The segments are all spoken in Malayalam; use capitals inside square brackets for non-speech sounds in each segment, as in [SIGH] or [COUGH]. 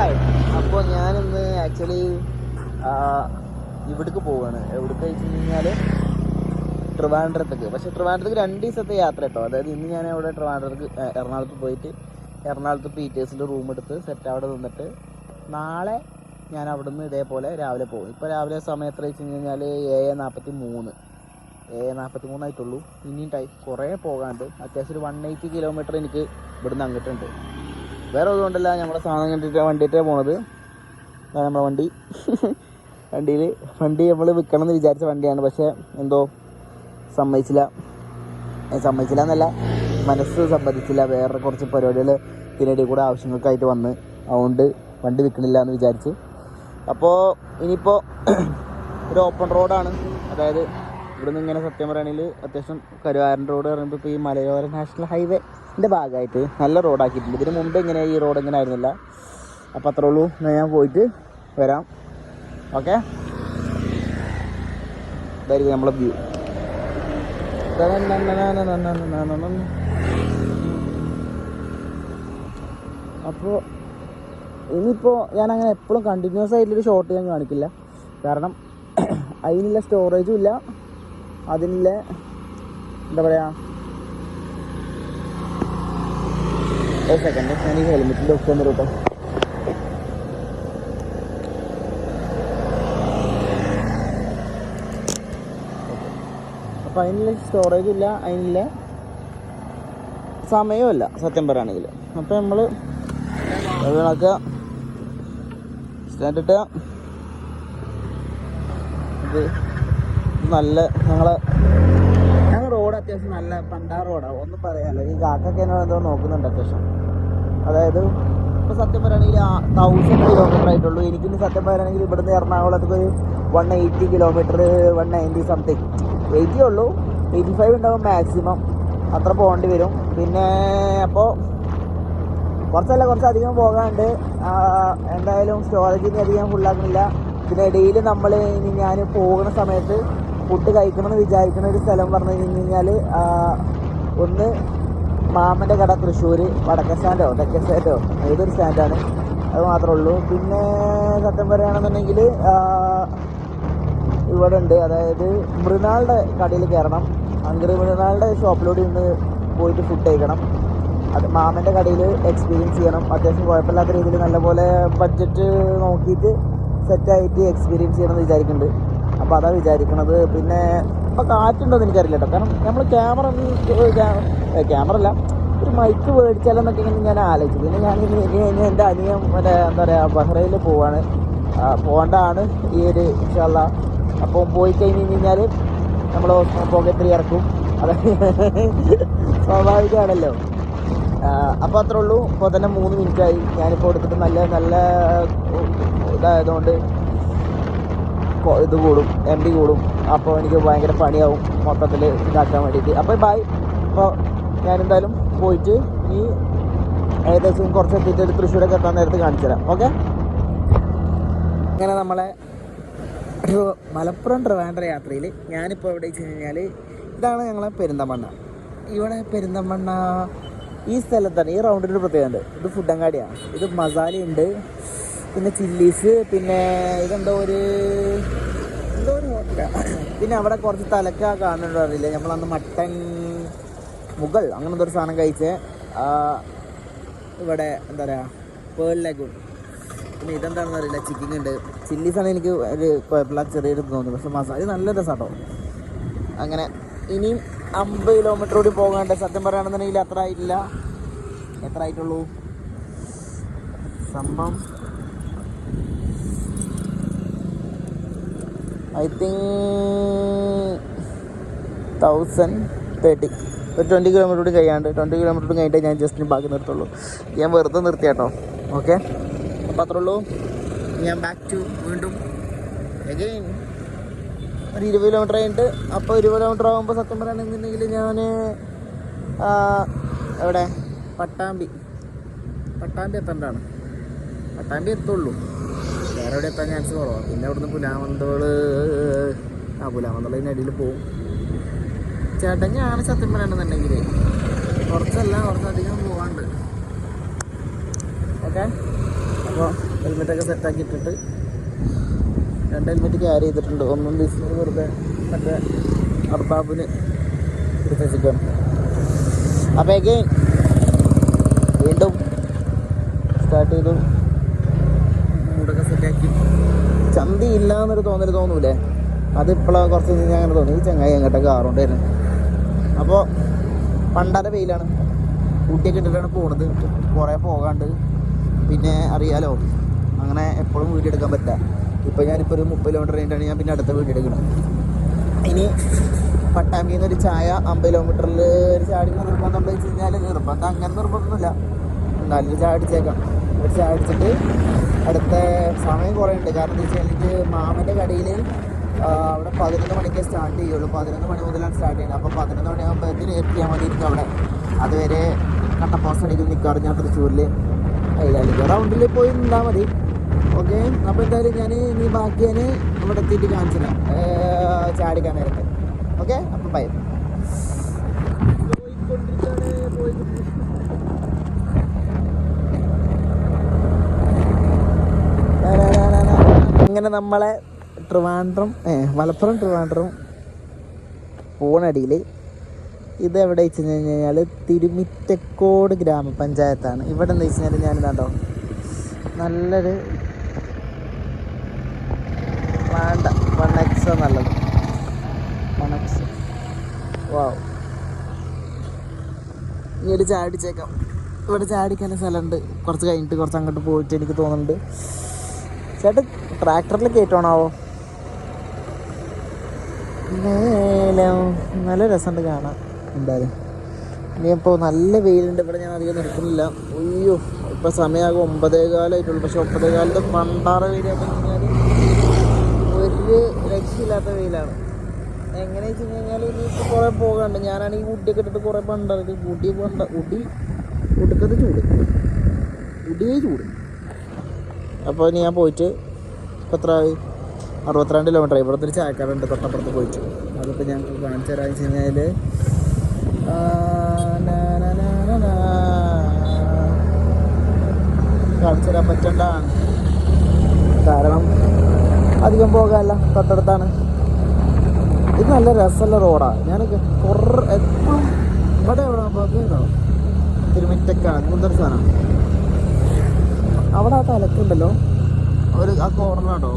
ഹായ് അപ്പോൾ ഞാനിന്ന് ആക്ച്വലി ഇവിടേക്ക് പോവാണ്. എവിടേക്ക് വെച്ച് കഴിഞ്ഞാൽ ട്രിവാൻഡ്രത്തേക്ക്. പക്ഷേ ട്രിവാൻഡ്രത്തേക്ക് രണ്ട് ദിവസത്തെ യാത്ര കേട്ടോ. അതായത് ഇന്ന് ഞാൻ അവിടെ ട്രിവാൻഡ്രത്തേക്ക് എറണാകുളത്ത് പോയിട്ട് എറണാകുളത്ത് പീറ്റേഴ്സിന്റെ റൂം എടുത്ത് സെറ്റ് അവിടെ നിന്നിട്ട് നാളെ ഞാൻ അവിടെ നിന്ന് ഇതേപോലെ രാവിലെ പോകും. ഇപ്പോൾ രാവിലെ സമയം എത്ര വെച്ച് കഴിഞ്ഞാൽ ഏഴ് നാൽപ്പത്തി മൂന്ന് ഏഴ് നാൽപ്പത്തി മൂന്നായിട്ടുള്ളൂ ഇനിയും ടൈം കുറേ പോകാണ്ട് അത്യാവശ്യം ഒരു വൺ എയ്റ്റി കിലോമീറ്റർ എനിക്ക് ഇവിടുന്ന് അങ്ങോട്ടുണ്ട്. വേറെ ഒന്നുകൊണ്ടല്ല നമ്മുടെ സാധനം കണ്ടിട്ട് വണ്ടിയിട്ടേ പോണത്. ഇതാണ് നമ്മുടെ വണ്ടി. [LAUGHS] വണ്ടിയിൽ വണ്ടി നമ്മൾ വിൽക്കണം എന്ന് വിചാരിച്ച വണ്ടിയാണ് പക്ഷേ എന്തോ സമ്മതിച്ചില്ല. സമ്മതിച്ചില്ല എന്നല്ല മനസ്സ് സമ്മതിച്ചില്ല. വേറെ കുറച്ച് പരിപാടികൾ ഇതിനിടയിൽ കൂടെ ആവശ്യങ്ങൾക്കായിട്ട് വന്ന് അതുകൊണ്ട് വണ്ടി വിൽക്കണില്ല എന്ന് വിചാരിച്ച്. അപ്പോൾ ഇനിയിപ്പോൾ [CLEARS THROAT] ഒരു ഓപ്പൺ റോഡാണ് അതായത് ഇവിടുന്ന് ഇങ്ങനെ സത്യം പറയുകയാണെങ്കിൽ അത്യാവശ്യം കരുവാരൻ റോഡ് പറയുമ്പോൾ ഇപ്പോൾ ഈ മലയോര നാഷണൽ ഹൈവേന്റെ ഭാഗമായിട്ട് നല്ല റോഡാക്കിയിട്ടുണ്ട് ഇതിന് മുമ്പ് ഇങ്ങനെ ഈ റോഡ് ഇങ്ങനെ ആയിരുന്നില്ല? അപ്പോൾ അത്രേ ഉള്ളൂ. എന്നാൽ ഞാൻ പോയിട്ട് വരാം. ഓക്കെ ഇതായിരിക്കും നമ്മളെ വ്യൂ അപ്പോൾ ഇനിയിപ്പോൾ ഞാൻ അങ്ങനെ എപ്പോഴും കണ്ടിന്യൂസ് ആയിട്ടൊരു ഷോട്ട് ഞാൻ കാണിക്കില്ല കാരണം അതിനുള്ള സ്റ്റോറേജും ഇല്ല അതിനുള്ള എന്താ പറയാ? ഒരു സെക്കൻഡ് ഞാൻ ഈ ഹെൽമെറ്റിന്റെ ഒക്കെ ഒന്ന് കേട്ടോ അപ്പോൾ അതിനുള്ള സ്റ്റോറേജും ഇല്ല. അതിനുള്ള സത്യം പറയുകയാണെങ്കിൽ അപ്പോൾ നമ്മൾ കണക്കുക സ്റ്റാൻഡിട്ട് ഇത് നല്ല ഞങ്ങളെ ഞങ്ങൾ റോഡ് അത്യാവശ്യം നല്ല പണ്ടാ റോഡാണ് ഒന്നും പറയാനല്ല. ഈ കാക്കൊക്കെ എന്നോട് എന്തോ നോക്കുന്നുണ്ട് അത്യാവശ്യം. അതായത് ഇപ്പോൾ സത്യം പറയുകയാണെങ്കിൽ തൗസൻഡ് കിലോമീറ്റർ ആയിട്ടുള്ളൂ. എനിക്കിനി സത്യം പറയുകയാണെങ്കിൽ ഇവിടുന്ന് എറണാകുളത്തേക്ക് ഒരു one eighty kilometre one ninety something eighty ഉള്ളൂ. എയ്റ്റി ഫൈവ് ഉണ്ടാവും മാക്സിമം അത്ര പോകേണ്ടി വരും. പിന്നെ അപ്പോൾ കുറച്ചല്ല കുറച്ച് അധികം പോകാണ്ട് എന്തായാലും സ്റ്റോറേജിന് അധികം ഫുള്ളാക്കുന്നില്ല പിന്നെ ഇടയിൽ നമ്മൾ ഇനി ഞാൻ പോകുന്ന സമയത്ത് ഫുഡ് കഴിക്കണമെന്ന് വിചാരിക്കുന്ന ഒരു സ്ഥലം പറഞ്ഞു കഴിഞ്ഞ് കഴിഞ്ഞാൽ ഒന്ന് മാമന്റെ കട തൃശ്ശൂർ വടക്കൻ സ്റ്റാൻഡോ തെക്കൻ സ്റ്റാൻഡോ ഏതൊരു സ്റ്റാൻഡാണ് അത് മാത്രമേ ഉള്ളൂ. പിന്നെ സത്യം പറയുകയാണെന്നുണ്ടെങ്കിൽ ഇവിടെ ഉണ്ട് അതായത് മൃണാളുടെ കടയിൽ കയറണം. അങ്ങനെ മൃണാളുടെ ഷോപ്പിലൂടെ ഇന്ന് പോയിട്ട് ഫുഡ് കഴിക്കണം. അത് മാമന്റെ കടയിൽ എക്സ്പീരിയൻസ് ചെയ്യണം. അത്യാവശ്യം കുഴപ്പമില്ലാത്ത രീതിയിൽ നല്ലപോലെ ബഡ്ജറ്റ് നോക്കിയിട്ട് സെറ്റായിട്ട് എക്സ്പീരിയൻസ് ചെയ്യണമെന്ന് വിചാരിക്കുന്നുണ്ട്. അപ്പോൾ അതാ വിചാരിക്കണത്. പിന്നെ ഇപ്പോൾ കാറ്റുണ്ടോ എന്ന് എനിക്കറിയില്ല കേട്ടോ കാരണം നമ്മൾ ക്യാമറ ക്യാമറ അല്ല ഒരു മൈക്ക് മേടിച്ചാലെന്നൊക്കെ ഇങ്ങനെ ഞാൻ ആലോചിച്ചു. പിന്നെ ഞാൻ ഇനി എന്റെ അനിയൻ മറ്റേ എന്താ പറയുക ബഹ്റയിൽ പോവാണ്. പോകേണ്ടതാണ് ഈ ഒരു ഇൻഷാല്ല അപ്പോൾ പോയി കഴിഞ്ഞ് കഴിഞ്ഞാൽ നമ്മൾ പോക്കറ്റിൽ ഇറക്കും. അത് [LAUGHS] സ്വാഭാവികമാണല്ലോ അപ്പോൾ അത്രേ ഉള്ളൂ. ഇപ്പോൾ തന്നെ മൂന്ന് മിനിറ്റായി ഞാനിപ്പോൾ എടുത്തിട്ട് നല്ല നല്ല ഇതായതുകൊണ്ട് ഇത് കൂടും എം ഡി കൂടും. അപ്പോൾ എനിക്ക് ഭയങ്കര പണിയാവും മൊത്തത്തിൽ ഇതാക്കാൻ വേണ്ടിയിട്ട്. അപ്പോൾ ബൈ അപ്പോൾ ഞാനെന്തായാലും പോയിട്ട് ഈ ഏകദേശം കുറച്ച് എത്തിയിട്ട് തൃശ്ശൂരൊക്കെ എത്താൻ നേരത്ത് കാണിച്ചു തരാം. ഓക്കെ അങ്ങനെ നമ്മളെ ഒരു മലപ്പുറം ട്രിവാൻഡ്ര യാത്രയിൽ ഞാനിപ്പോൾ എവിടെ വെച്ച് കഴിഞ്ഞാൽ ഇതാണ് ഞങ്ങളെ പെരിന്തമണ്ണ ഇവിടെ പെരിന്തമണ്ണ ഈ സ്ഥലത്താണ് ഈ റൗണ്ടിന്റെ പ്രത്യേകത ഉണ്ട്. ഇത് ഫുഡങ്ങാടിയാണ് ഇത് മസാലയുണ്ട്. പിന്നെ ചില്ലീസ് പിന്നെ ഇതെന്തോ ഒരു എന്തോ ഒരു ഹോട്ടലാണ് പിന്നെ അവിടെ കുറച്ച് തലക്ക കാണുന്നുണ്ടോ അറിയില്ല. നമ്മളന്ന് മട്ടൻ മുഗൾ അങ്ങനെ എന്തോ ഒരു സാധനം കഴിച്ച്. ഇവിടെ എന്താ പറയുക പേൾ ലഗൂൺ പിന്നെ ഇതെന്താണെന്ന് അറിയില്ല ചിക്കൻ ഉണ്ട്. ചില്ലീസാണ് എനിക്ക് ഒരു കുഴപ്പമില്ല ചെറിയൊരു ഇത് തോന്നുന്നു. പക്ഷെ മസാല നല്ല രസമാട്ടോ. അങ്ങനെ ഇനിയും അമ്പത് കിലോമീറ്റർ കൂടി പോകാണ്ട് സത്യം പറയുകയാണെന്നുണ്ടെങ്കിൽ അത്ര ആയിട്ടില്ല. എത്ര ആയിട്ടുള്ളൂ? സംഭവം ഐ തിങ്ക് തൗസൻഡ് തേർട്ടി ഒരു ട്വന്റി കിലോമീറ്റർ കൂടി കഴിയാണ്ട് ട്വന്റി കിലോമീറ്റർ കൂടി കഴിഞ്ഞിട്ട് ഞാൻ ജസ്റ്റ് ബാക്കി നിർത്തുള്ളൂ. ഞാൻ വെറുതെ നിർത്തിയാട്ടോ ഓക്കെ അപ്പോൾ അത്രേ ഉള്ളൂ. ഞാൻ ബാക്ക് ടു വീണ്ടും എഗെയിൻ ഒരു ഇരുപത് കിലോമീറ്റർ കഴിഞ്ഞിട്ട് അപ്പോൾ ഇരുപത് കിലോമീറ്റർ ആകുമ്പോൾ സത്യം പറയുകയാണെന്നുണ്ടെങ്കിൽ ഞാൻ എവിടെ? പട്ടാമ്പി. പട്ടാമ്പി എത്തേണ്ടതാണ്. പട്ടാമ്പി എത്തുള്ളൂ. വേറെ എവിടെ എത്താൻ ചാൻസ് കുറവാണ് പിന്നെ അവിടുന്ന് പുലാമന്തോൾ ആ പുലാമന്തോളിന്റെ അടിയിൽ പോവും. ഞാൻ സത്യം പറയണമെന്നുണ്ടെങ്കിൽ കുറച്ചല്ല കുറച്ചധികം പോകാണ്ട് ഓക്കെ? അപ്പോൾ ഹെൽമെറ്റൊക്കെ സെറ്റാക്കി ഇട്ടിട്ട് രണ്ട് ഹെൽമെറ്റ് ക്യാരി ചെയ്തിട്ടുണ്ട്. ഒന്നും ബിസിനസ് വെറുതെ മറ്റേ അർബാബിന് എടുത്ത് വെച്ചിട്ടാണ് അപ്പോൾ എഗെയിൻ വീണ്ടും സ്റ്റാർട്ട് ചെയ്തു. ചന്തി ഇല്ല എന്നൊരു തോന്നൽ തോന്നൂലേ? അതിപ്പോഴാണ് കുറച്ച് ഞാൻ അങ്ങനെ തോന്നി. ചങ്ങായി അങ്ങോട്ടൊക്കെ കാറുണ്ടായിരുന്നു അപ്പോൾ പണ്ടാര വെയിലാണ്. ഊട്ടിയൊക്കെ ഇട്ടിട്ടാണ് പോണത്. കുറേ പോകാണ്ട്. പിന്നെ അറിയാലോ അങ്ങനെ എപ്പോഴും വീഡിയോ എടുക്കാൻ പറ്റില്ല. ഇപ്പോൾ ഞാനിപ്പോൾ ഒരു മുപ്പത് കിലോമീറ്റർ കഴിഞ്ഞിട്ടാണ് ഞാൻ പിന്നെ അടുത്ത വീഡിയോ എടുക്കണം ഇനി പട്ടാമ്പിയിൽ നിന്ന് ഒരു ചായ അമ്പത് കിലോമീറ്ററിൽ ഒരു ചാടി നിർബന്ധം ഉണ്ടോ വെച്ച് കഴിഞ്ഞാൽ നിർബന്ധം അങ്ങനെ നിർബന്ധമൊന്നുമില്ല. എന്നാലും ചായ അടിച്ചേക്കാം. ഒരു ചായ അടിച്ചിട്ട് അടുത്ത സമയം കുറേ ഉണ്ട് കാരണം എന്താ വെച്ചാൽ എനിക്ക് മാമന്റെ കടയിൽ അവിടെ പതിനൊന്ന് മണിക്ക് സ്റ്റാർട്ട് ചെയ്യുള്ളൂ. പതിനൊന്ന് മണി മുതലാണ് സ്റ്റാർട്ട് ചെയ്യുന്നത്. അപ്പോൾ പതിനൊന്ന് മണിയാകുമ്പോഴത്തേന് എത്തിയാൽ മതി എനിക്ക് അവിടെ? അതുവരെ കട്ടപ്പോസ് അടിക്കും നിൽക്കാറ് ഞാൻ തൃശ്ശൂരിൽ അതിലേക്ക് റൗണ്ടിൽ പോയി നിന്നാൽ മതി. ഓക്കെ? അപ്പോൾ എന്തായാലും ഞാൻ ഇനി ബാക്കി ഞാൻ ഇവിടെ എത്തിയിട്ട് കാണിച്ചില്ല ചാടിക്കാൻ നേരത്തെ ഓക്കെ? അപ്പം ബൈ അങ്ങനെ നമ്മളെ ട്രിവാൻഡ്രം മലപ്പുറം ട്രിവാൻഡ്രം പോണടിയിൽ ഇത് എവിടെ വെച്ച് കഴിഞ്ഞ് കഴിഞ്ഞാൽ തിരുമിറ്റക്കോട് ഗ്രാമപഞ്ചായത്താണ്. ഇവിടെ എന്താ വെച്ച് കഴിഞ്ഞാൽ ഞാനിതാണ്ടോ നല്ലൊരു വേണ്ട വൺ എക്സ് നല്ലത്. വൺ എക്സ് വാവ് ഇനി ഒരു ചാടിച്ചേക്കാം ഇവിടെ ചാടിക്കാൻ സ്ഥലമുണ്ട്. കുറച്ച് കഴിഞ്ഞിട്ട് കുറച്ച് അങ്ങോട്ട് പോയിട്ട് എനിക്ക് തോന്നുന്നുണ്ട്. ചേട്ടൻ ട്രാക്ടറിൽ കയറ്റണാവോ നല്ല രസമുണ്ട് കാണാൻ. എന്തായാലും. ഇനിയിപ്പോൾ നല്ല വെയിലുണ്ട്. ഇവിടെ ഞാൻ അധികം നിൽക്കുന്നില്ല. അയ്യോ ഇപ്പോൾ സമയമാകും ഒമ്പതേ കാലമായിട്ടുള്ളൂ പക്ഷെ ഒമ്പതേ കാലത്ത് പണ്ടാറ വെയിലായിട്ട് കഴിഞ്ഞാൽ ഒരു രക്ഷയില്ലാത്ത വെയിലാണ്. എങ്ങനെ വെച്ച് കഴിഞ്ഞാൽ ഇനിയിപ്പോൾ കുറേ പോകാനുണ്ട്. ഞാനാണെങ്കിൽ ഊട്ടിയൊക്കെ ഇട്ടിട്ട് കുറേ പണ്ടാറുണ്ട് ഊട്ടി പണ്ട ഊട്ടി ഉടുക്കത്ത് ചൂട്. ഉടിയേ ചൂട്. അപ്പോൾ ഇനി ഞാൻ പോയിട്ട് എത്ര ആയി അറുപത്തിരണ്ട് കിലോമീറ്റർ ആയി ഇവിടുത്തെ ഒരു ചായക്കാടുണ്ട് തൊട്ടപ്പുറത്ത് പോയിട്ട്. അതിപ്പോൾ ഞങ്ങൾക്ക് കാണിച്ചു തരാമെന്ന് വെച്ച് കഴിഞ്ഞാൽ കാണിച്ചു തരാൻ പറ്റണ്ടാണ് കാരണം അധികം പോകാനല്ല. തൊട്ടടുത്താണ്. ഇത് നല്ല രസമുള്ള റോഡാണ് ഞാൻ കുറേ എപ്പോഴും ഇവിടെ എവിടെ പോകുന്നോ തിരുമിറ്റക്കാണ്. കുന്തർ സാധനം? അവിടെ ആ തലക്കുണ്ടല്ലോ. ഒരു ആ കോർണറാണോ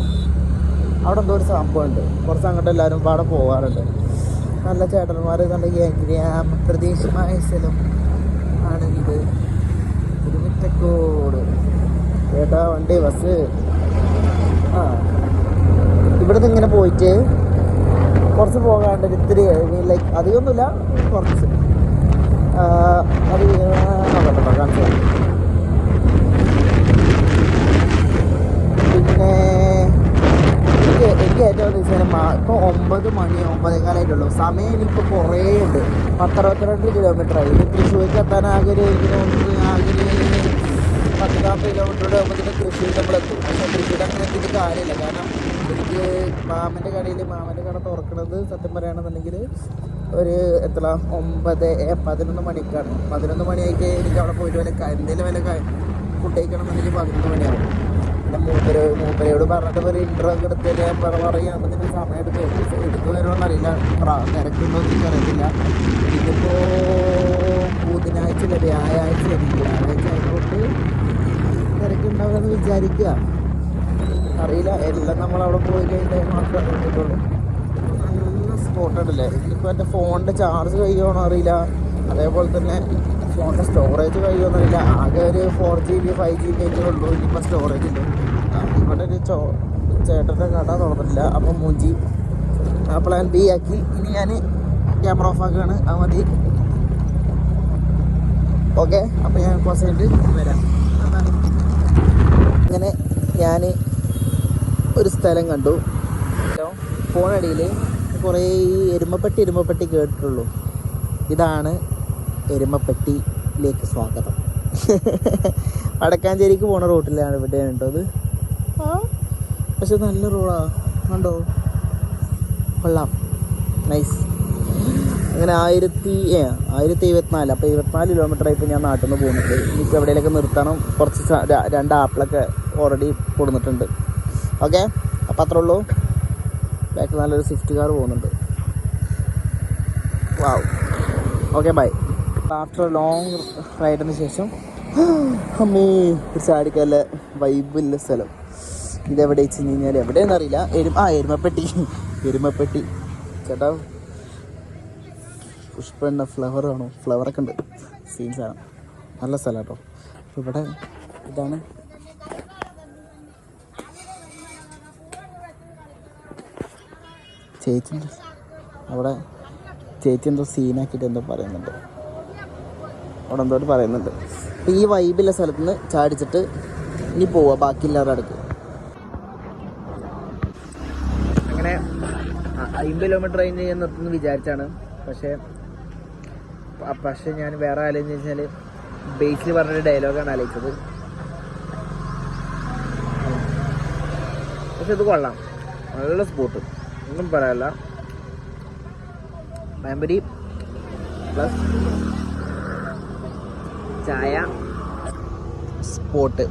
അവിടെ എന്തോ ഒരു സംഭവമുണ്ട് കുറച്ച് അങ്ങോട്ട് എല്ലാവരും പാടെ പോകാറുണ്ട് നല്ല ചേട്ടന്മാർ നല്ല ഗ്രാമപ്രദേശമായ സ്ഥലം ആണ് ഇത് തിരുവിറ്റക്കോട് ചേട്ടാ വണ്ടി ബസ് ആ ഇവിടുന്ന് ഇങ്ങനെ പോയിട്ട് കുറച്ച് പോകാണ്ട് ഇത്തിരി ലൈക്ക് അധികമൊന്നുമില്ല കുറച്ച് അത് കാണിച്ചു തരാം. പിന്നെ എനിക്ക് എനിക്ക് ഏറ്റവും വെച്ചാൽ ഇപ്പോൾ ഒമ്പത് മണി ഒമ്പതേ കാലമായിട്ടുള്ളൂ സമയം എനിക്കിപ്പോൾ കുറേ ഉണ്ട്. പത്തറുപത്തിരണ്ട് കിലോമീറ്റർ ആയി. ഇത് തൃശ്ശൂർക്ക് എത്താൻ ആകെ ഒരു തോന്നുന്നു ആകെ പത്ത് നാൽപ്പത് കിലോമീറ്ററുടെ ആകുമ്പോഴത്തേക്ക് തൃശ്ശൂർ നമ്മളെത്തും പക്ഷേ തൃശ്ശൂർ അങ്ങനെ എത്തിയിട്ട് കാര്യമില്ല. കാരണം എനിക്ക് മാമന്റെ കടയിൽ മാമന്റെ കട തുറക്കുന്നത് സത്യം പറയുകയാണെന്നുണ്ടെങ്കിൽ ഒരു എത്ര ഒമ്പത് പതിനൊന്ന് മണിക്കാണ്. പതിനൊന്ന് മണിയായിട്ട് എനിക്ക് അവിടെ പോയിട്ട് വല്ല എന്തെങ്കിലും വല്ല ഫുഡ് കഴിക്കണം എന്നുണ്ടെങ്കിൽ പതിനൊന്ന് മണിയാവും. പിന്നെ മൂപ്പര് മൂപ്പരയോട് പറഞ്ഞിട്ട് ഒരു ഇന്റർവ്യൂ ഒക്കെ എടുത്തിട്ട് പറ പറയുകയാണെന്നുണ്ടെങ്കിൽ സമയം എടുത്ത് എടുത്തു വരുമെന്ന് അറിയില്ല. തിരക്കുണ്ടോ എനിക്ക് അറിയത്തില്ല. ഇതിപ്പോൾ ബുധനാഴ്ച അല്ല വ്യാഴാഴ്ച വ്യാഴാഴ്ച ആയതുകൊണ്ട് തിരക്കുണ്ടാവുമെന്ന് വിചാരിക്കുക. അറിയില്ല. എല്ലാം നമ്മൾ അവിടെ പോയി കഴിഞ്ഞാൽ മാത്രമേ കിട്ടുള്ളൂ നല്ല സ്പോട്ടുണ്ടല്ലേ ഇതിപ്പോൾ എന്റെ ഫോണിന്റെ ചാർജ് കഴിയുമോ അറിയില്ല. അതേപോലെ തന്നെ ഫോണിന്റെ സ്റ്റോറേജ് കഴിയുമെന്നില്ല ആകെ ഒരു four G B five G B ഒക്കെ ഉള്ളൂ. ഇനിയിപ്പോൾ സ്റ്റോറേജ് ആ, ഇവിടെ ഒരു ചോ ചേട്ടന്റെ കട തുറന്നിട്ടില്ല. അപ്പം മൂഞ്ചി. ആ പ്ലാൻ ബി ആക്കി. ഇനി ഞാൻ ക്യാമറ ഓഫ് ആക്കുകയാണ് അത് മതി. ഓക്കെ അപ്പോൾ ഞാൻ കുറച്ച് കഴിഞ്ഞിട്ട് വരാം. അങ്ങനെ ഞാൻ ഒരു സ്ഥലം കണ്ടു. ഫോണടിയിൽ കുറേ ഈ എരുമപ്പെട്ടി എരുമപ്പെട്ടി കേട്ടിട്ടുള്ളൂ. ഇതാണ് എരുമപ്പെട്ടിയിലേക്ക് സ്വാഗതം. വടക്കാഞ്ചേരിക്ക് പോണ റൂട്ടിലാണ് ഇവിടെ കേട്ടോ അത് പക്ഷെ നല്ല റോഡാ. കണ്ടോ? കൊള്ളാം. നൈസ് അങ്ങനെ ആയിരത്തി ഏ ആയിരത്തി ഇരുപത്തിനാല്. അപ്പോൾ ഇരുപത്തിനാല് കിലോമീറ്റർ ആയിപ്പോൾ ഞാൻ നാട്ടിൽ നിന്ന് പോകുന്നുണ്ട്. എനിക്ക് എവിടെയൊക്കെ നിർത്തണം. കുറച്ച് രണ്ട് ആപ്പിളൊക്കെ ഓൾറെഡി കൊടുത്തിട്ടുണ്ട്. ഓക്കെ അപ്പോൾ അത്രേ ഉള്ളൂ. ബാക്കി നല്ലൊരു സ്വിഫ്റ്റ് കാർ പോകുന്നുണ്ട്. Wow okay bye after long റൈഡിന് ശേഷം അമ്മേ ചാടിക്കല്ല വൈബില്ല സ്ഥലം. ഇതെവിടെ വെച്ച് കഴിഞ്ഞാൽ എവിടെയെന്ന് അറിയില്ല. എരുമ ആ എരുമപ്പെട്ടി. എരുമപ്പെട്ടി. ചേട്ടാ പുഷ്പണ്ണ ഫ്ലവർ ആണോ? ഫ്ലവറൊക്കെ ഉണ്ട്. ആണ്. നല്ല സ്ഥലം കേട്ടോ. ഇവിടെ ഇതാണ്. ചേച്ചി അവിടെ ചേച്ചി എന്തോ സീനാക്കിയിട്ട് എന്തോ പറയുന്നുണ്ട്. എന്തോ പറയുന്നുണ്ട്. അപ്പോൾ ഈ വൈബില്ല സ്ഥലത്ത് നിന്ന് ചാടിച്ചിട്ട് ഇനി പോവുക ബാക്കിയില്ലാതെ അടുക്ക്. അങ്ങനെ അമ്പത് കിലോമീറ്റർ റേഞ്ച് ഞാൻ നിർത്തുന്നു വിചാരിച്ചാണ്. പക്ഷേ പക്ഷേ ഞാൻ വേറെ ആലോചിച്ച് വെച്ചാൽ ബേസിൽ പറഞ്ഞൊരു ഡയലോഗാണ് ആലോചിച്ചത്. പക്ഷെ ഇത് കൊള്ളാം. നല്ല സ്പോട്ട് ഒന്നും പറയാനല്ല മാമ്പരി പ്ലസ് ചായ. സ്പോട്ട്.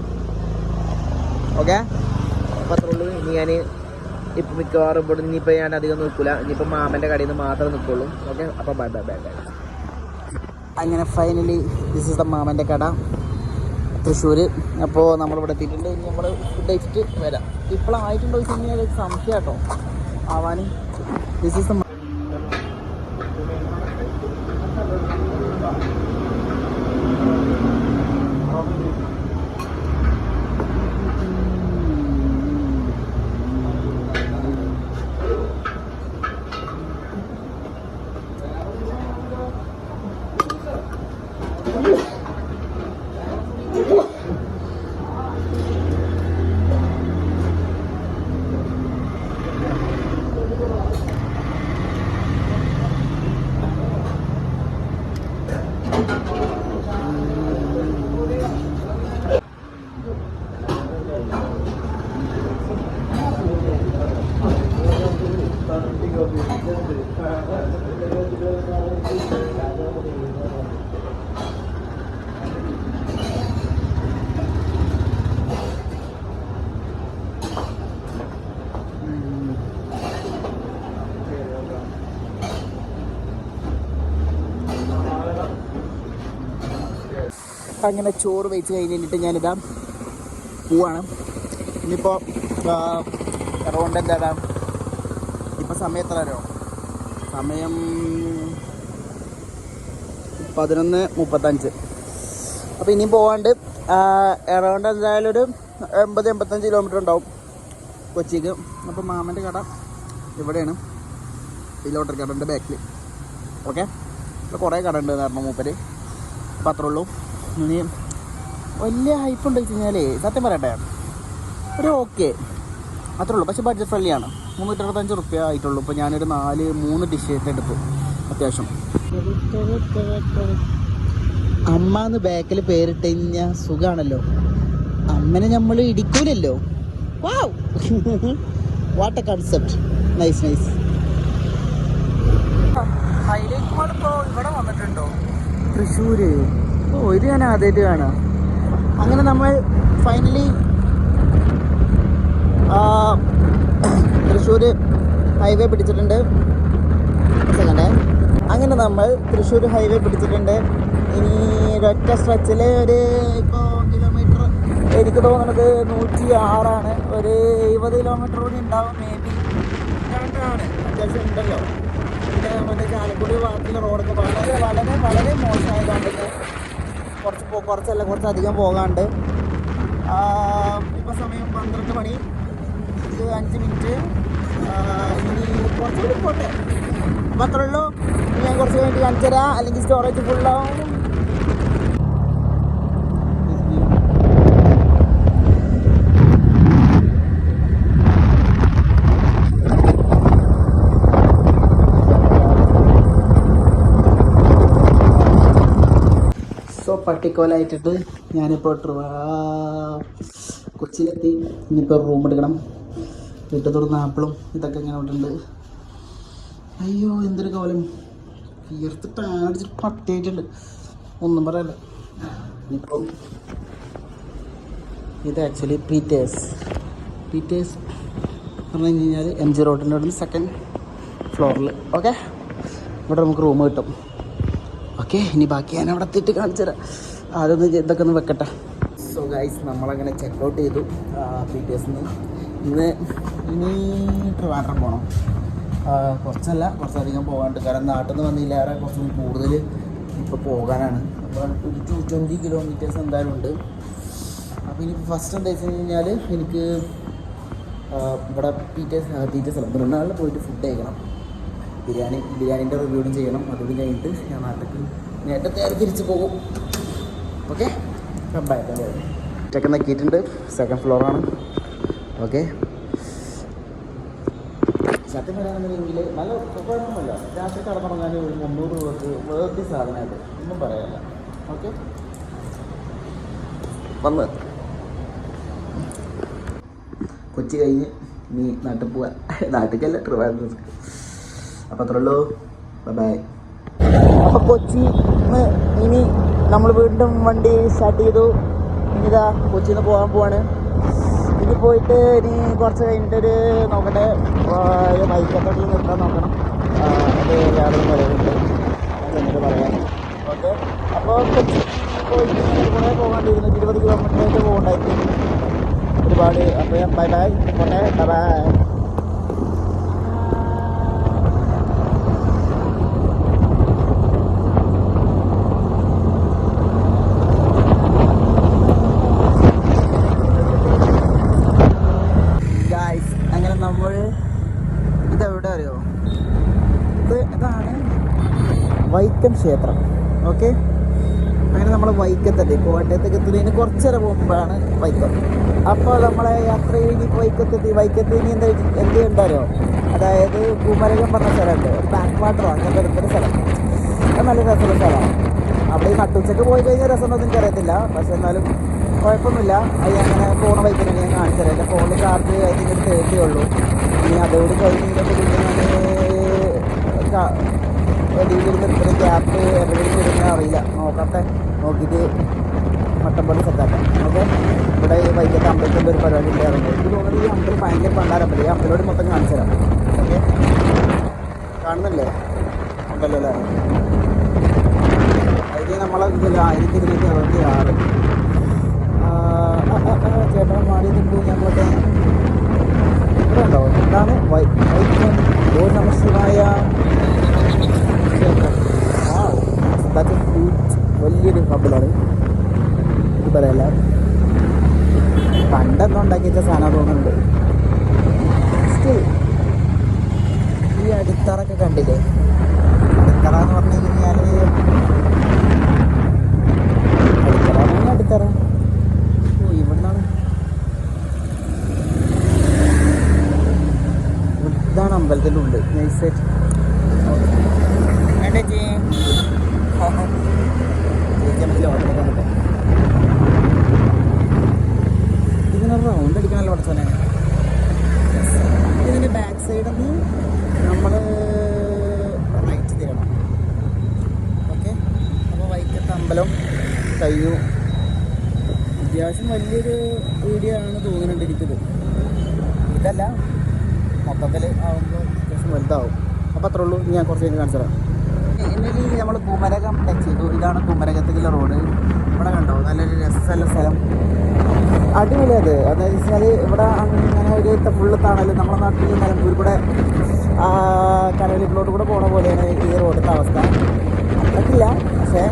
ഓക്കെ? അപ്പം അത്ര ഉള്ളൂ. ഇനി ഞാൻ ഇപ്പം മിക്കവാറും ഇവിടെ ഇനിയിപ്പോൾ ഞാൻ അധികം നിൽക്കില്ല ഇനിയിപ്പോൾ മാമന്റെ കടയിൽ നിന്ന് മാത്രമേ നിൽക്കുള്ളൂ. ഓക്കെ? അപ്പം ബൈ ബൈ ബൈ ബൈ. അങ്ങനെ ഫൈനലി ദിസ് ഇസ് ദ മാമന്റെ കട. തൃശ്ശൂർ അപ്പോൾ നമ്മളിവിടെ എത്തിയിട്ടുണ്ട്. ഇനി നമ്മൾ ഫുഡ് കഴിച്ചിട്ട് വരാം. ഇപ്പോഴായിട്ടുണ്ടോ വെച്ച് കഴിഞ്ഞാൽ സംശയം കേട്ടോ? ആവാനും. ദിസ് ഇസ് ദ അങ്ങനെ ചോറ് വെച്ച് കഴിഞ്ഞിട്ട് ഞാനിതാ പോവാണ്. ഇനിയിപ്പോൾ അറൗണ്ട് എന്താടാ ഇപ്പം സമയം എത്ര അറിയോ സമയം പതിനൊന്ന് മുപ്പത്തഞ്ച്. അപ്പോൾ ഇനിയും പോവാണ്ട് എറൗണ്ട് എന്തായാലും ഒരു എൺപത് എൺപത്തഞ്ച് കിലോമീറ്റർ ഉണ്ടാവും കൊച്ചിക്ക്. അപ്പോൾ മാമന്റെ കട ഇവിടെയാണ്. ഈ ലോട്ടറി കടന്റെ ബാക്കിൽ ഓക്കെ? കുറേ കട ഉണ്ട് എന്ന് പറഞ്ഞു മൂപ്പര്. അപ്പോൾ അത്രേ ഉള്ളൂ. ഇനി വലിയ ഹൈപ്പ് ഉണ്ട് വെച്ച് കഴിഞ്ഞാലേ സത്യം പറയട്ടെ ഒരു ഓക്കെ അത്രേ ഉള്ളൂ. പക്ഷേ ബഡ്ജറ്റ് ഫ്രണ്ട്ലി ആണ്. മുന്നൂറ്റി അറുപത്തഞ്ച് റുപ്യ ആയിട്ടുള്ളൂ. ഇപ്പോൾ ഞാനൊരു നാല് മൂന്ന് ഡിഷ് എടുത്തു. അത്യാവശ്യം. അമ്മ എന്ന് ബാക്കിൽ പേരിട്ട് കഴിഞ്ഞാൽ സുഖമാണല്ലോ അമ്മനെ നമ്മൾ ഇടിക്കൂലല്ലോ. Wow what a concept nice nice Highlight mall ഇപ്പോൾ ഇവിടെ വന്നിട്ടുണ്ടോ? തൃശ്ശൂര്. ഇത് ഞാൻ ആദ്യമായിട്ട് കാണാം. അങ്ങനെ നമ്മൾ ഫൈനലി തൃശ്ശൂർ ഹൈവേ പിടിച്ചിട്ടുണ്ട്. അങ്ങനെ നമ്മൾ തൃശ്ശൂർ ഹൈവേ പിടിച്ചിട്ടുണ്ട്. ഇനി ഒരൊറ്റ സ്ട്രെച്ചിൽ ഒരു ഇപ്പോൾ കിലോമീറ്റർ എനിക്ക് തോന്നുന്നത് നൂറ്റി ആറാണ് ഒരു എഴുപത് കിലോമീറ്റർ കൂടി ഉണ്ടാവും മേ ബി രണ്ടാണ് അത്യാവശ്യം ഉണ്ടല്ലോ. പിന്നെ മറ്റേ ചാലക്കുടി ഭാഗത്തുള്ള റോഡൊക്കെ വളരെ വളരെ വളരെ മോശമായതുകൊണ്ട് കുറച്ചല്ല കുറച്ചധികം പോകാണ്ട്. ഇപ്പോൾ സമയം പന്ത്രണ്ട് മണി. ഇത് അഞ്ച് മിനിറ്റ്. ഇനി കുറച്ചുകൂടി പോട്ടെ. അപ്പോൾ അത്രയുള്ളൂ ഞാൻ കുറച്ച് കഴിഞ്ഞിട്ട് അഞ്ചര അല്ലെങ്കിൽ സ്റ്റോറേജ് ഫുള്ളാവും സോ പട്ടിക്കോലായിട്ടിട്ട് ഞാനിപ്പോൾ കൊച്ചിയിലെത്തി. ഇനിയിപ്പോൾ റൂം എടുക്കണം. വീട്ടിൽ തുറന്ന ആപ്പിളും ഇതൊക്കെ ഇങ്ങനെ ഉണ്ട് അയ്യോ എന്തൊരു കോലം ഈർത്ത് അടിച്ചിട്ട് പട്ടിയായിട്ടുണ്ട്. ഒന്നും പറയല്ല ഇനിയിപ്പോൾ ഇത് ആക്ച്വലി പീറ്റേഴ്സ് പീറ്റേഴ്സ് പറഞ്ഞു കഴിഞ്ഞ് കഴിഞ്ഞാൽ എം ജി റോഡിന്റെ അവിടെ സെക്കൻഡ് ഫ്ലോറിൽ ഓക്കെ ഇവിടെ നമുക്ക് റൂം കിട്ടും. ഓക്കെ ഇനി ബാക്കി ഞാൻ അവിടെ എത്തിയിട്ട് കാണിച്ചു തരാം അതൊന്ന് ഇതൊക്കെ ഒന്ന് വെക്കട്ടെ. സോ ഗൈസ് നമ്മളങ്ങനെ ചെക്ക് ഔട്ട് ചെയ്തു. പീറ്റേഴ്സിന് ഇന്ന് ഇനി ട്രിവാൻഡ്രം പോകണം കുറച്ചല്ല കുറച്ചധികം പോകാണ്ട് കാരണം നാട്ടിൽ നിന്ന് വന്നില്ലേറെ കുറച്ചും കൂടുതൽ ഇപ്പോൾ പോകാനാണ്. അപ്പോൾ ടു ട്വന്റി കിലോമീറ്റേഴ്സ് എന്തായാലും ഉണ്ട്. അപ്പോൾ ഇനി ഫസ്റ്റ് എന്താ വെച്ച് കഴിഞ്ഞാൽ എനിക്ക് ഇവിടെ പീറ്റേഴ്സ് പീറ്റേഴ്സ് അല്ല. മൃണാളിൽ പോയിട്ട് ഫുഡ് കഴിക്കണം. ബിരിയാണി ബിരിയാണീന്റെ റിവ്യൂടും ചെയ്യണം. അതുകൂടി കഴിഞ്ഞിട്ട് ഞാൻ നാട്ടിലേക്ക് നേരത്തെ തിരിച്ചു പോകും. ഓക്കെ ബൈ ചെക്കൻ നക്കിയിട്ടുണ്ട്. സെക്കൻഡ് ഫ്ലോറാണ് ഓക്കെ സത്യം പറയാണെന്നുണ്ടെങ്കിൽ നല്ല കുഴപ്പമൊന്നുമില്ല. രാത്രി കടന്നുറങ്ങാൻ ഒരു മുന്നൂറ് രൂപക്ക് വേർത്തി സാധനമായിട്ട് ഒന്നും പറയാനില്ല. ഓക്കെ വന്ന്. കൊച്ചി കഴിഞ്ഞ് നീ നാട്ടിൽ പോവാ. നാട്ടിലേക്കല്ല ട്രിവാൻഡ്രം അപ്പോൾ അത്രേ ഉള്ളൂ. ബൈ അപ്പോൾ കൊച്ചി ഇനി നമ്മൾ വീണ്ടും വണ്ടി സ്റ്റാർട്ട് ചെയ്തു. ഇനിതാ കൊച്ചിയിൽ നിന്ന് പോകാൻ പോവാണ്. ഇനി പോയിട്ട് ഇനി കുറച്ച് കഴിഞ്ഞിട്ട് ഒരു നോക്കട്ടെ. ബൈക്കത്തോട്ട് നിർത്താൻ നോക്കണം. അത് എല്ലാവരും പറയുന്നുണ്ട്. എന്നിട്ട് പറയാം. ഓക്കെ. അപ്പോൾ കൊച്ചി പോയിട്ട് കുറേ പോകാണ്ട് ഇരുന്നൂറ്റി ഇരുപത് കിലോമീറ്ററായിട്ട് പോകണ്ടായിരിക്കും. ഒരുപാട്. അപ്പോൾ ബൈ ബൈ പോട്ടെ. ബൈ ഗായ്സ് അങ്ങനെ നമ്മൾ ഇതെവിടെ അറിയോ ഇത് ഇതാണ് വൈക്കം ക്ഷേത്രം. ഓക്കെ? അങ്ങനെ നമ്മൾ വൈക്കത്തെത്തി. കോട്ടയത്തേക്ക് എത്തുന്നതിന് കുറച്ചേരം മുമ്പാണ് വൈക്കം. അപ്പോൾ നമ്മളെ യാത്ര ഇനി വൈക്കത്തെത്തി. വൈക്കത്ത് ഇനി എന്താ എന്ത് ഉണ്ടാരോ അതായത് കുമരകം പറഞ്ഞ സ്ഥലമുണ്ട്. ഒരു ബാക്ക് വാട്ടർ അങ്ങനത്തെ എടുത്തൊരു സ്ഥലം. അത് നല്ല രസമുള്ള സ്ഥലമാണ്. അവിടെ ഈ നട്ടുച്ചക്ക് പോയി കഴിഞ്ഞാൽ രസമുണ്ടോ എനിക്ക് അറിയത്തില്ല പക്ഷെ എന്നാലും കുഴപ്പമൊന്നുമില്ല. അത് അങ്ങനെ പോണ ബൈക്കിന് ഞാൻ കാണിച്ചു തരാം എന്റെ ഫോണിൽ ചാർജ് അതിന്റെ തിങ്ക് ഒരു തേർട്ടി ഉള്ളൂ. ഇനി അതോട് കഴിഞ്ഞ് ഞാൻ വെളിയിലിരുന്ന് ഇത്ര ഗ്യാപ്പ് എവിടെയും വരുന്ന അറിയില്ല. നോക്കട്ടെ നോക്കിയിട്ട് മട്ടമ്പള്ളി സെറ്റാക്കാം ഓക്കെ? ഇവിടെ ഈ വൈകിട്ട് അമ്പലത്തിന്റെ ഒരു പരിപാടി ഉണ്ടായിരുന്നു എനിക്ക് തോന്നുന്നത് ഈ അമ്പലം ഭയങ്കര പണ്ടാരമ്പലം ഈ അമ്പലോട് മൊത്തം കാണിച്ചു തരാം. ഓക്കെ? കാണുന്നില്ലേ? അമ്പലല്ലേ അതിന് നമ്മളെ ആയിരത്തി ഇരുന്നൂറ്റി അറുപത്തി ആറ് ചേട്ടൻ മാറിയിട്ടുണ്ട് നമ്മളൊക്കെ ഇവിടെ ഉണ്ടാവും എന്താണ് വൈ വൈദ്യം ഓ നമ ശിവായ ക്ഷേത്രം ആ ഇതൊക്കെ huge വലിയൊരു ഹബിലാണ് ഇത് പറയല്ല. പണ്ടെന്തോ ഉണ്ടാക്കി വെച്ച സാധനം തോന്നുന്നുണ്ട്. Still, ഈ അടിത്തറൊക്കെ കണ്ടില്ലേ? അടിത്തറ എന്ന് പറഞ്ഞു കഴിഞ്ഞാൽ അടിത്തറ അടിത്തറ. ഓ ഇവിടുന്നാണ്. ഇതാണ് ഉള്ളിൽ. നൈസായിട്ട് ഇതിന് റൗണ്ട് അടിക്കണല്ലോ പഠിച്ചോനെ ഇതിന്റെ ബാക്ക് സൈഡിൽ നമ്മൾ റൈറ്റ് തിരണം ഓക്കെ അപ്പോൾ വൈക്കത്ത് അമ്പലം കഴിഞ്ഞു അത്യാവശ്യം വലിയൊരു വീഡിയോ ആണ് തോന്നുന്നുണ്ട് എനിക്കിത് ഇതല്ല മൊത്തത്തിൽ ആകുമ്പോൾ അത്യാവശ്യം വലുതാവും. അപ്പോൾ അത്രേ ഉള്ളൂ. ഞാൻ കുറച്ച് കഴിഞ്ഞ് കാണിച്ചു തരാം ഇന്നലെ നമ്മൾ കുമരകം ടച്ച് ചെയ്തു ഇതാണ് കുമരകത്തേക്കുള്ള റോഡ്. ഇവിടെ കണ്ടോ? നല്ലൊരു രസമുള്ള സ്ഥലം. അടിപൊളി അത് അതായത് വെച്ചാൽ ഇവിടെ അങ്ങനെ ഒരു ഫുള്ള് തണൽ നമ്മുടെ നാട്ടിൽ നിലമ്പൂർ കൂടെ കരളിപ്പിലോട്ട് കൂടെ പോണ പോലെയാണ് ഈ റോഡിന്റെ അവസ്ഥ. അത്രക്കില്ല പക്ഷേ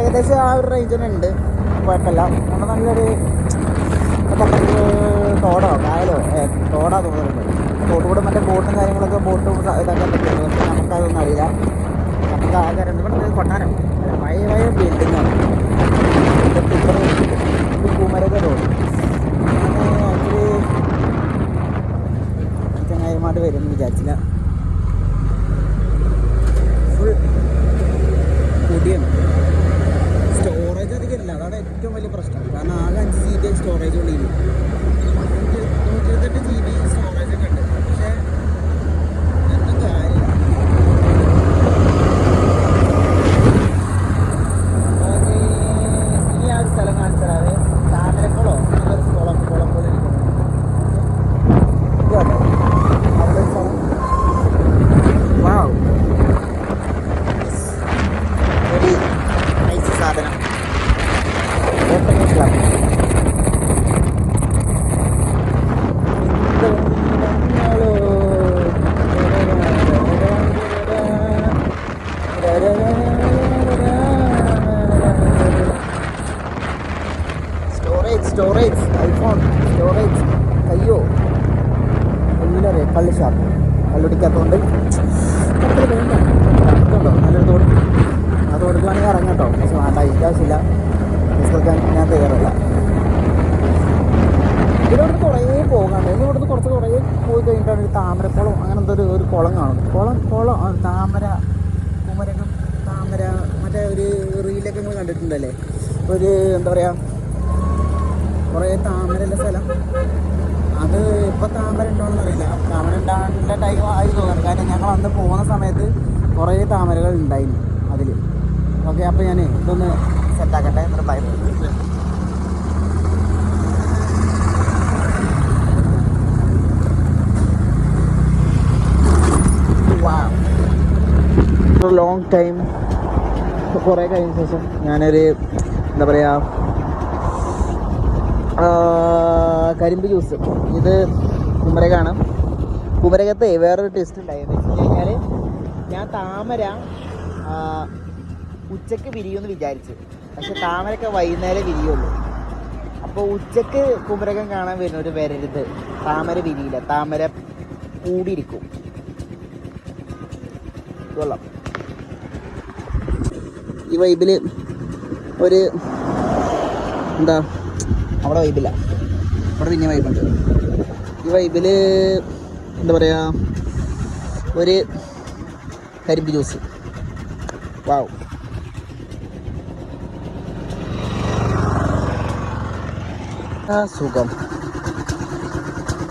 ഏകദേശം ആ ഒരു റേഞ്ച് തന്നെ ഉണ്ട്. കുഴപ്പമില്ല. നമ്മുടെ നല്ലൊരു തോടോ കായലോ? തോടാ തോന്നുന്നുണ്ട് തോട്ട് കൂടെ മറ്റേ ബോട്ടും കാര്യങ്ങളൊക്കെ ബോട്ടും ഇതാക്കാൻ പറ്റുന്നത് നമുക്കതൊന്നും അറിയില്ല. നമുക്ക് ആ കാര്യം ഇവിടെ കൊട്ടാരം. പഴയ പഴയ ബിൽഡിങ്ങാണ് കുമരക റോഡ് ആക്ച്വലി ചങ്ങായിമാട് വരുമെന്ന് വിചാരിച്ചില്ല. ഫുൾ പൊടിയാണ്. സ്റ്റോറേജ് അധികം ഇല്ല. അതാണ് ഏറ്റവും വലിയ പ്രശ്നം. കാരണം ആകെ അഞ്ച് ബി സ്റ്റോറേജ് ഉള്ളിൽ നൂറ്റി നൂറ്റി ഇരുപത്തെട്ട് ജി ബി സ്റ്റോറേജ് ഒക്കെ ഉണ്ട് പക്ഷേ ഒന്നും കാര്യമില്ല ഓക്കേ, ഇനി ആ ഒരു സ്ഥലം കാണിച്ചു തരാവേ താമരക്കുളോ അങ്ങനെ ഒരു കള്ള് ഷാപ്പ് കള്ളുടിക്കാത്തതുകൊണ്ട് കണ്ടോ? നല്ലൊരു തോട്. ആ തോടിക്ക് വേണമെങ്കിൽ ഇറങ്ങാം കേട്ടോ. പക്ഷെ വേണ്ട എനിക്ക് ആവശ്യമില്ല. കൊടുക്കാൻ ഞാൻ തയ്യാറല്ല. ഇതിലോട്ട് കുറേ പോകാണ്ട് ഇതിലോട്ട് കുറച്ച് കുറേ പോയി കഴിഞ്ഞിട്ടാണ് ഒരു താമരക്കുളം. അങ്ങനെ ഒരു ഒരു കുളം കാണും കുളം കുളം താമര കുമരകം താമര മറ്റേ ഒരു റീലൊക്കെ നിങ്ങൾ കണ്ടിട്ടുണ്ടല്ലേ? ഒരു എന്താ പറയുക കുറേ താമരന്റെ സ്ഥലം. അത് ഇപ്പോൾ താമര ഉണ്ടോയെന്ന് അറിയില്ല. താമര ഉണ്ടാകേണ്ട ടൈം ആയി തോന്നുന്നു. കാരണം ഞങ്ങൾ അന്ന് പോകുന്ന സമയത്ത് കുറേ താമരകൾ ഉണ്ടായിരുന്നു അതിൽ ഓക്കെ അപ്പോൾ ഞാൻ ഇതൊന്ന് സെറ്റാക്കട്ടെ എന്നിട്ട് ബൈ ലോങ് ടൈം കുറേ കഴിഞ്ഞ ശേഷം ഞാനൊരു എന്താ പറയുക കരിമ്പ് ജ്യൂസ് ഇത് കുമരകാണ്. കുമരകത്തെ വേറൊരു ടേസ്റ്റ് ഉണ്ടായെന്ന് വെച്ച് കഴിഞ്ഞാൽ ഞാൻ താമര ഉച്ചയ്ക്ക് വിരിയുമെന്ന് വിചാരിച്ചു. പക്ഷെ താമരയൊക്കെ വൈകുന്നേരം വിരിയുള്ളൂ. അപ്പോൾ ഉച്ചയ്ക്ക് കുമരകം കാണാൻ വരുന്ന ഒരു വരരുത് താമര വിരിയില്ല. താമര കൂടിയിരിക്കും. കൊള്ളാം. ഈ വൈബിൽ ഒരു എന്താ അവിടെ വൈബില്ല അവിടെ പിന്നെ വൈബുണ്ട് ഈ വൈബിൽ എന്താ പറയുക ഒരു കരിമ്പ് ജ്യൂസ് വാവ് സുഖം.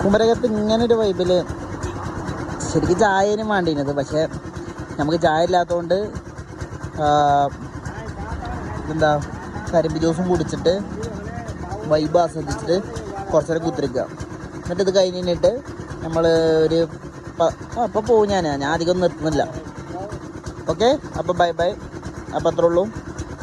കുമരകത്ത് ഇങ്ങനൊരു വൈബിൽ ശരിക്കും ചായനും വേണ്ടിയിരുന്നത് പക്ഷേ നമുക്ക് ചായ ഇല്ലാത്തതുകൊണ്ട് എന്താ കരിമ്പ് ജ്യൂസും കുടിച്ചിട്ട് വൈബ് ആസ്വദിച്ചിട്ട് കുറച്ച് നേരം കുത്തിരിക്കുക എന്നിട്ട് ഇത് കഴിഞ്ഞിട്ട് നമ്മൾ ഒരു അപ്പോൾ പോകും ഞാൻ ഞാൻ അധികം നിർത്തുന്നില്ല. ഓക്കെ അപ്പോൾ ബൈ ബൈ അപ്പോൾ അത്രേ ഉള്ളൂ.